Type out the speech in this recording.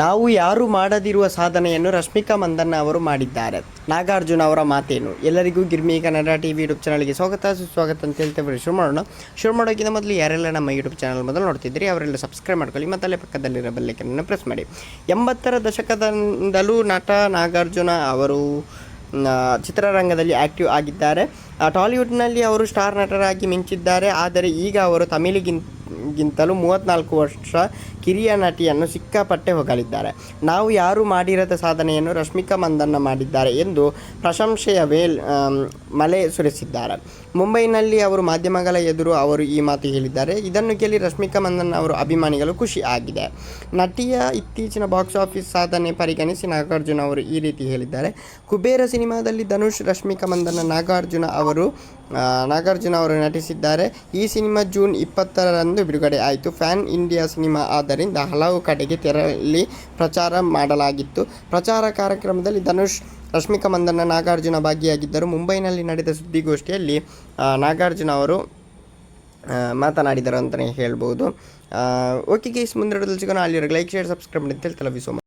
ನಾವು ಯಾರು ಮಾಡದಿರುವ ಸಾಧನೆಯನ್ನು ರಶ್ಮಿಕಾ ಮಂದಣ್ಣ ಅವರು ಮಾಡಿದ್ದಾರೆ. ನಾಗಾರ್ಜುನ ಅವರ ಮಾತೇನು? ಎಲ್ಲರಿಗೂ ಗಿರ್ಮಿ ಕನ್ನಡ ಟಿ ವಿ ಯೂಟ್ಯೂಬ್ ಚಾನಲ್ಗೆ ಸ್ವಾಗತ. ಸುಸ್ವಾಗತ ಅಂತ ಹೇಳ್ತೇವೆ ಶುರು ಮಾಡೋಣ ಶುರು ಮಾಡೋಕ್ಕಿಂತ ಮೊದಲು ಯಾರೆಲ್ಲ ನಮ್ಮ ಯೂಟ್ಯೂಬ್ ಚಾನಲ್ ಮೊದಲು ನೋಡ್ತಿದ್ರಿ ಅವರೆಲ್ಲ ಸಬ್ಸ್ಕ್ರೈಬ್ ಮಾಡ್ಕೊಳ್ಳಿ. ಮತ್ತು ಅಲ್ಲೇ ಪಕ್ಕದಲ್ಲಿರೋ ಬೆಲ್ಲೈಕನ್ನು ಪ್ರೆಸ್ ಮಾಡಿ. ಎಂಬತ್ತರ ದಶಕದಿಂದಲೂ ನಟ ನಾಗಾರ್ಜುನ ಅವರು ಚಿತ್ರರಂಗದಲ್ಲಿ ಆ್ಯಕ್ಟಿವ್ ಆಗಿದ್ದಾರೆ. ಟಾಲಿವುಡ್ನಲ್ಲಿ ಅವರು ಸ್ಟಾರ್ ನಟರಾಗಿ ಮಿಂಚಿದ್ದಾರೆ. ಆದರೆ ಈಗ ಅವರು ತಮಿಳಿಗಿಂತ ಗಿಂತಲೂ ಮೂವತ್ತ್ನಾಲ್ಕು ವರ್ಷ ಕಿರಿಯ ನಟಿಯನ್ನು ಸಿಕ್ಕಾಪಟ್ಟೆ ಹೊಗಳಿದ್ದಾರೆ. ನಾವು ಯಾರು ಮಾಡಿರದ ಸಾಧನೆಯನ್ನು ರಶ್ಮಿಕಾ ಮಂದಣ್ಣ ಮಾಡಿದ್ದಾರೆ ಎಂದು ಪ್ರಶಂಸೆಯ ವೇಲ್ ಮಲೆ ಸುರಿಸಿದ್ದಾರೆ. ಮುಂಬೈನಲ್ಲಿ ಅವರು ಮಾಧ್ಯಮಗಳ ಎದುರು ಅವರು ಈ ಮಾತು ಹೇಳಿದ್ದಾರೆ. ಇದನ್ನು ಕೇಳಿ ರಶ್ಮಿಕಾ ಮಂದಣ್ಣ ಅವರು ಅಭಿಮಾನಿಗಳು ಖುಷಿ ಆಗಿದೆ. ನಟಿಯ ಇತ್ತೀಚಿನ ಬಾಕ್ಸ್ ಆಫೀಸ್ ಸಾಧನೆ ಪರಿಗಣಿಸಿ ನಾಗಾರ್ಜುನ ಅವರು ಈ ರೀತಿ ಹೇಳಿದ್ದಾರೆ. ಕುಬೇರ ಸಿನಿಮಾದಲ್ಲಿ ಧನುಷ್, ರಶ್ಮಿಕಾ ಮಂದಣ್ಣ, ನಾಗಾರ್ಜುನ ಅವರು ನಾಗಾರ್ಜುನ ಅವರು ನಟಿಸಿದ್ದಾರೆ. ಈ ಸಿನಿಮಾ ಜೂನ್ ಇಪ್ಪತ್ತರಂದು ಬಿಡುಗಡೆ ಆಯಿತು. ಫ್ಯಾನ್ ಇಂಡಿಯಾ ಸಿನಿಮಾ ಆದ್ದರಿಂದ ಹಲವು ಕಡೆಗೆ ತೆರಳಿ ಪ್ರಚಾರ ಮಾಡಲಾಗಿತ್ತು. ಪ್ರಚಾರ ಕಾರ್ಯಕ್ರಮದಲ್ಲಿ ಧನುಷ್, ರಶ್ಮಿಕಾ ಮಂದಣ್ಣ, ನಾಗಾರ್ಜುನ ಭಾಗಿಯಾಗಿದ್ದರು. ಮುಂಬೈನಲ್ಲಿ ನಡೆದ ಸುದ್ದಿಗೋಷ್ಠಿಯಲ್ಲಿ ನಾಗಾರ್ಜುನ ಅವರು ಮಾತನಾಡಿದರು ಅಂತಲೇ ಹೇಳ್ಬೋದು. ಓಕೆ ಗೈಸ್ ಮುಂದೆ ಸಿಗೋಣ. ಅಲ್ಲಿರೋ ಲೈಕ್, ಶೇರ್, ಸಬ್ಸ್ಕ್ರೈಬ್ ಮಾಡಿ ಅಂತ ಹೇಳಿ